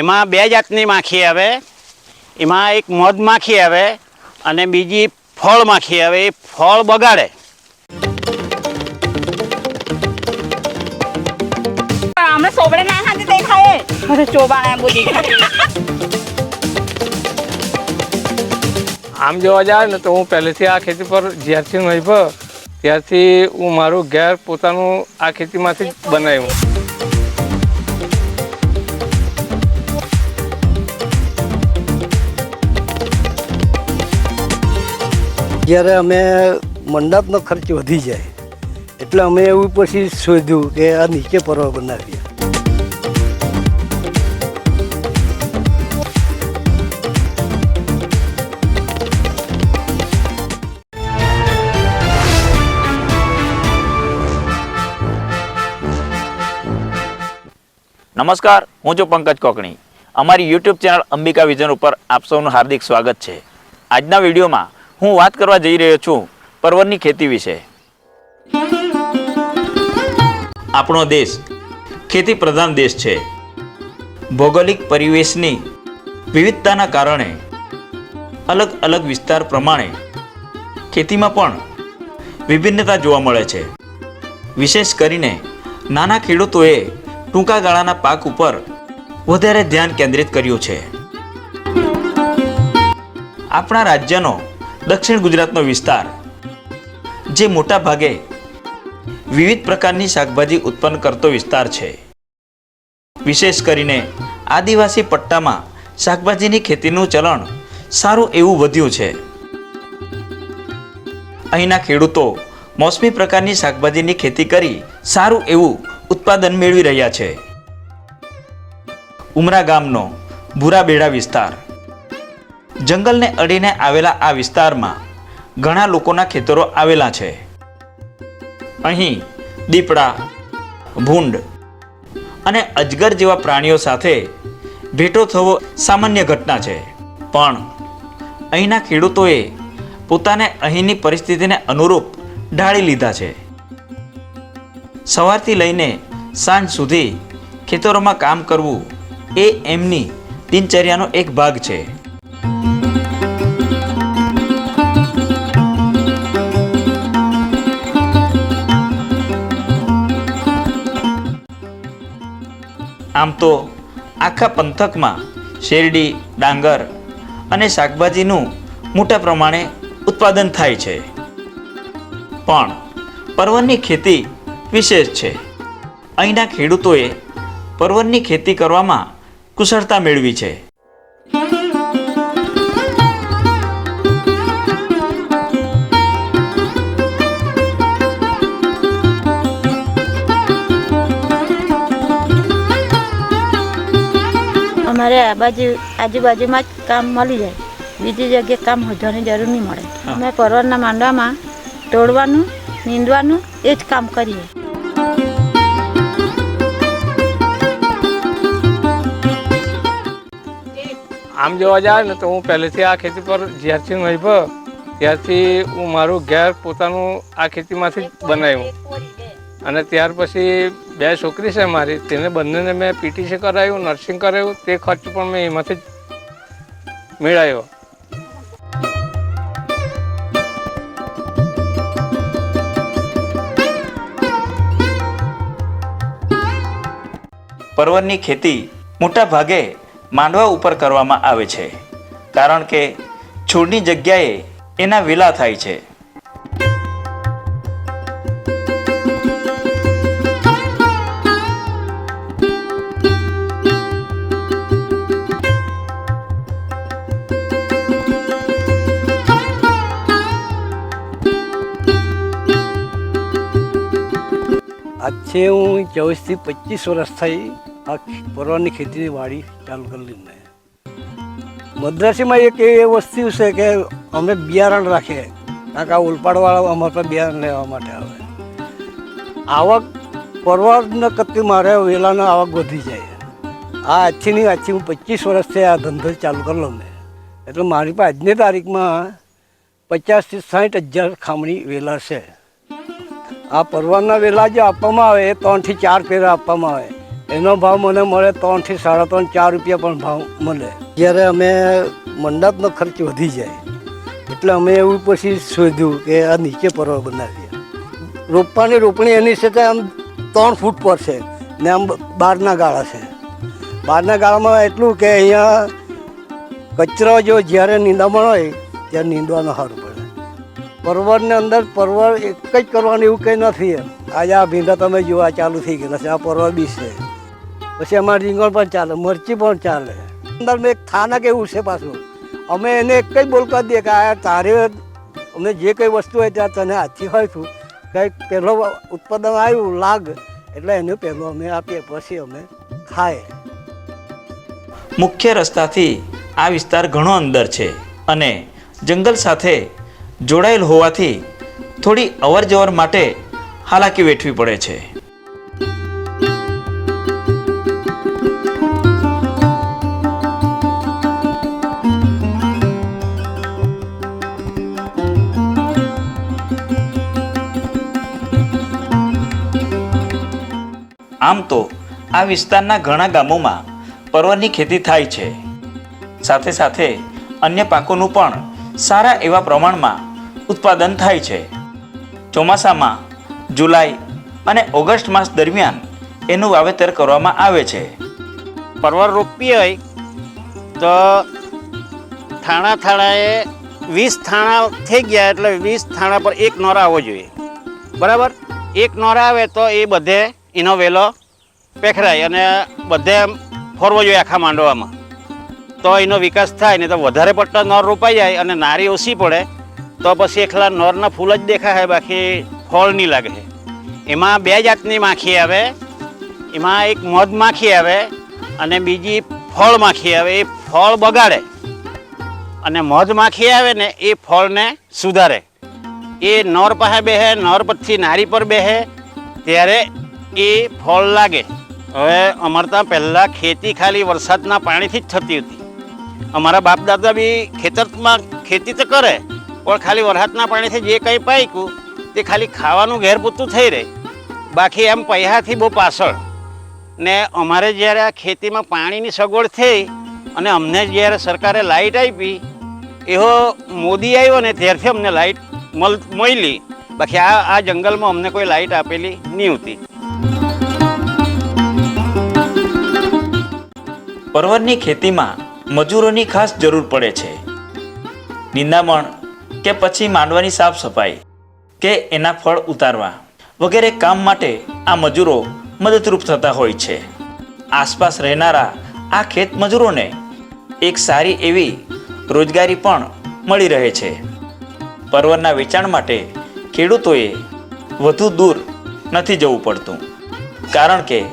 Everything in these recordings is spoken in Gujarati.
એમાં બે જાતની માખી આવે. એમાં એક મધ માખી આવે અને બીજી ફળ માખી આવે. એ ફળ બગાડે. અમે સોબડે ના ખાતે દેખાય. અરે ચોબાણા એમ બધી આમ જોવા જાય ને તો હું પહેલેથી આ ખેતી પર જ્યારથી નભ્યો ત્યારથી હું મારું ઘેર પોતાનું આ ખેતીમાંથી જ બનાવ્યું. જ્યારે અમે મંડપનો ખર્ચ વધી જાય, એટલે અમે એવું પછી શોધ્યું કે આ નીચે પર્વ બનાવીએ. નમસ્કાર, હું છું પંકજ કોકણી. અમારી યુટ્યુબ ચેનલ અંબિકા વિઝન ઉપર આપ સૌનું હાર્દિક સ્વાગત છે. આજના વિડીયોમાં હું વાત કરવા જઈ રહ્યો છું પરવરની ખેતી વિશે. આપણો દેશ ખેતી પ્રધાન દેશ છે. ભૌગોલિક પરિવેશની વિવિધતાના કારણે અલગ અલગ વિસ્તાર પ્રમાણે ખેતીમાં પણ વિભિન્નતા જોવા મળે છે. વિશેષ કરીને નાના ખેડૂતોએ ટૂંકા ગાળાના પાક ઉપર વધારે ધ્યાન કેન્દ્રિત કર્યું છે. આપણા રાજ્યનો દક્ષિણ ગુજરાતનો વિસ્તાર, જે મોટા ભાગે વિવિધ પ્રકારની શાકભાજી ઉત્પન્ન કરતો વિસ્તાર છે. વિશેષ કરીને આદિવાસી પટ્ટામાં શાકભાજીની ખેતીનું ચલણ સારું એવું વધ્યું છે. અહીંના ખેડૂતો મોસમી પ્રકારની શાકભાજીની ખેતી કરી સારું એવું ઉત્પાદન મેળવી રહ્યા છે. ઉમરા ગામનો ભૂરાબેડા વિસ્તાર. જંગલને અડીને આવેલા આ વિસ્તારમાં ઘણા લોકોના ખેતરો આવેલા છે. અહીં દીપડા, ભૂંડ અને અજગર જેવા પ્રાણીઓ સાથે ભેટો થવો સામાન્ય ઘટના છે. પણ અહીંના ખેડૂતોએ પોતાને અહીંની પરિસ્થિતિને અનુરૂપ ઢાળી લીધા છે. સવારથી લઈને સાંજ સુધી ખેતરોમાં કામ કરવું એ એમની દિનચર્યાનો એક ભાગ છે. આમ તો આખા પંથકમાં શેરડી, ડાંગર અને શાકભાજીનું મોટા પ્રમાણે ઉત્પાદન થાય છે. પણ પરવરની ખેતી વિશેષ છે. અહીંના ખેડૂતોએ પરવરની ખેતી કરવામાં કુશળતા મેળવી છે. અમારે આ બાજુ આજુબાજુમાં જ કામ મળી જાય. બીજી જગ્યાએ કામ શોધવાની જરૂર નહીં મળે. અમે પરવરના માંડવામાં તોડવાનું નીંદવાનું એ જ કામ કરીએ. આમ જોવા જાય ને તો હું પહેલેથી આ ખેતી પર જ્યારથી નભ્યો ત્યારથી હું મારું ઘેર પોતાનું આ ખેતીમાંથી જ બનાવ્યું. અને ત્યાર પછી બે છોકરી છે મારી, તેને બંનેને મેં પીટીસી કરાવ્યું નર્સિંગ કરાવ્યું તે ખર્ચ પણ મેં એમાંથી જ મેળવ્યો પરવરની ખેતી મોટા ભાગે માંડવા ઉપર કરવામાં આવે છે, કારણ કે છોડની જગ્યાએ એના વેલા થાય છે. આજથી હું ચોવીસથી પચીસ વર્ષ થઈ આ પરવાની ખેતીની વાડી ચાલુ કરી મેં. મદ્રાસીમાં એક એ વસ્તુ છે કે અમે બિયારણ રાખીએ. કારણ કે આ ઉલપાડવાળા અમારા પર બિયારણ લેવા માટે આવે. આવક પરવા ન કરતી મારે વેલાનો આવક વધી જાય. આ આજથીની આજથી હું પચીસ વર્ષથી આ ધંધો ચાલુ કરેલો મેં. એટલે મારી પાસે આજની તારીખમાં પચાસથી સાઠ હજાર ખામણી વેલા છે. આ પરવાના વેલા જે આપવામાં આવે, એ ત્રણથી ચાર પેરા આપવામાં આવે. એનો ભાવ મને મળે ત્રણથી સાડા ત્રણ, ચાર રૂપિયા પણ ભાવ મળે. જ્યારે અમે મંડપનો ખર્ચ વધી જાય, એટલે અમે એવું પછી શોધ્યું કે આ નીચે પરવા બનાવીએ. રોપવાની રોપણી એની સાથે આમ ત્રણ ફૂટ પર છે, ને આમ બહારના ગાળા છે. બહારના ગાળામાં એટલું કે અહીંયા કચરો જો જ્યારે નીંદામણ હોય, ત્યારે નીંદવાનો સારું. પરવળની અંદર પરવળ એક જ કરવાનું એવું કંઈ નથી એમ. આજે આ ભીંડા તમે આ ચાલુ થઈ ગયેલા છે. આ પરવળ બી છે. પછી અમારે રીંગણ પણ ચાલે, મરચી પણ ચાલે. અંદર મેં એક થાનક એવું છે પાછું. અમે એને એક જ બોલ દઈએ કે આ તારે અમને જે કંઈ વસ્તુ હોય ત્યાં તને હાથી હોય છું કંઈક પહેલો ઉત્પાદન આવ્યું, લાગ. એટલે એને પહેલો અમે આપીએ, પછી અમે ખાય મુખ્ય રસ્તાથી આ વિસ્તાર ઘણો અંદર છે અને જંગલ સાથે જોડાયેલ હોવાથી થોડી અવર જવર માટે હાલાકી વેઠવી પડે છે. આમ તો આ વિસ્તારના ઘણા ગામોમાં પરવરની ખેતી થાય છે. સાથે સાથે અન્ય પાકોનું પણ સારા એવા પ્રમાણમાં ઉત્પાદન થાય છે. ચોમાસામાં જુલાઈ અને ઓગસ્ટ માસ દરમિયાન એનું વાવેતર કરવામાં આવે છે. પરવર રોપી હોય તો થાણા થાણાએ વીસ થાણા થઈ ગયા એટલે વીસ થાણા પર એક નોરા આવવો જોઈએ. બરાબર? એક નોરા આવે તો એ બધે એનો વેલો પેખરાય અને બધે ફરવો જોઈએ આખા માંડવામાં. તો એનો વિકાસ થાય ને તો વધારે પડતા નોર રોપાઈ જાય અને નારી ઓછી પડે. તો પછી એકલા નોરના ફૂલ જ દેખાય બાકી ફળ નહીં લાગે એમાં બે જાતની માખી આવે. એમાં એક મધ માખી આવે અને બીજી ફળ માખી આવે. એ ફળ બગાડે. અને મધ માખી આવે ને એ ફળને સુધારે. એ નર પાસે બેહે, નર પછી નારી પર બેહે, ત્યારે એ ફળ લાગે. હવે અમારતા પહેલાં ખેતી ખાલી વરસાદના પાણીથી જ થતી હતી. અમારા બાપ દાદા બી ખેતરમાં ખેતી તો કરે પણ ખાલી વરસાદના પાણીથી જે કંઈ પાક્યું, તે ખાલી ખાવાનું ઘેર પૂરતું થઈ રહે. બાકી એમ પૈસાથી બહુ પાછળ. ને અમારે જ્યારે આ ખેતીમાં પાણીની સગવડ થઈ, અને અમને જ્યારે સરકારે લાઇટ આપી એવો મોદી આવ્યો ને ત્યારથી અમને લાઇટ મળ મળી બાકી આ આ જંગલમાં અમને કોઈ લાઇટ આપેલી નહીં હતી પરવરની ખેતીમાં મજૂરોની ખાસ જરૂર પડે છે. નિંદામણ કે પછી માંડવાની સાફ સફાઈ કે એના ફળ ઉતારવા વગેરે કામ માટે આ મજૂરો મદદરૂપ થતા હોય છે. આસપાસ રહેનારા આ ખેત મજૂરોને એક સારી એવી રોજગારી પણ મળી રહે છે. પરવરના વેચાણ માટે ખેડૂતોએ વધુ દૂર નથી જવું પડતું. કારણ કે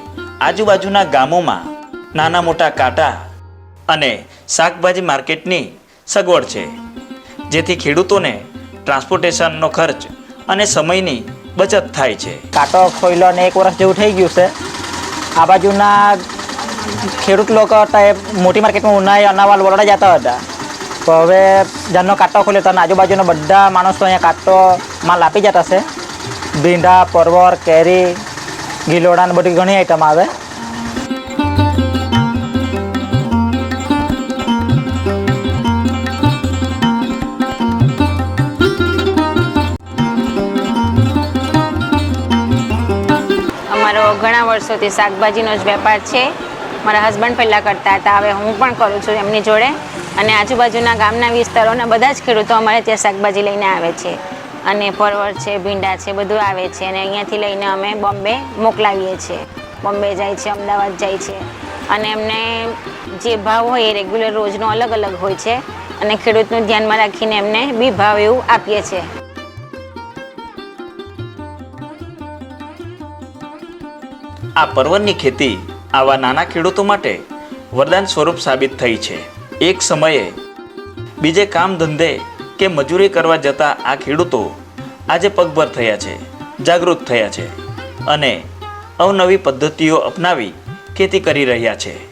આજુબાજુના ગામોમાં નાના મોટા કાંટા અને શાકભાજી માર્કેટની સગવડ છે. જેથી ખેડૂતોને ટ્રાન્સપોર્ટેશનનો ખર્ચ અને સમયની બચત થાય છે. કાંટો ખોઈલો ને એક વર્ષ જેવું થઈ ગયું છે. આ બાજુના ખેડૂત લોકો હતા એ મોટી માર્કેટમાં ઉનાઈ, અનાવાલ વરોડા જતા હતા. તો હવે જાનનો કાંટો ખોલ્યો તો આજુબાજુના બધા માણસો અહીંયા કાંટો માલ આપી જતા છે. ભીંડા, પરવર, કેરી, ગીલોડા ને બધી ઘણી આઈટમ આવે. વર્ષોથી શાકભાજીનો જ વેપાર છે. મારા હસબન્ડ પહેલાં કરતા હતા, હવે હું પણ કરું છું એમની જોડે. અને આજુબાજુના ગામના વિસ્તારોના બધા જ ખેડૂતો અમારે ત્યાં શાકભાજી લઈને આવે છે. અને પરવર છે, ભીંડા છે, બધું આવે છે. અને અહીંયાથી લઈને અમે બોમ્બે મોકલાવીએ છીએ. બોમ્બે જાય છે, અમદાવાદ જાય છે. અને એમને જે ભાવ હોય એ રેગ્યુલર રોજનો અલગ અલગ હોય છે. અને ખેડૂતનું ધ્યાનમાં રાખીને એમને બી ભાવ એવું આપીએ છીએ. આ પર્વતની ખેતી આવા નાના ખેડૂતો માટે વરદાન સ્વરૂપ સાબિત થઈ છે. એક સમયે બીજે કામ ધંધે કે મજૂરી કરવા જતા આ ખેડૂતો આજે પગભર થયા છે, જાગૃત થયા છે અને અવનવી પદ્ધતિઓ અપનાવી ખેતી કરી રહ્યા છે.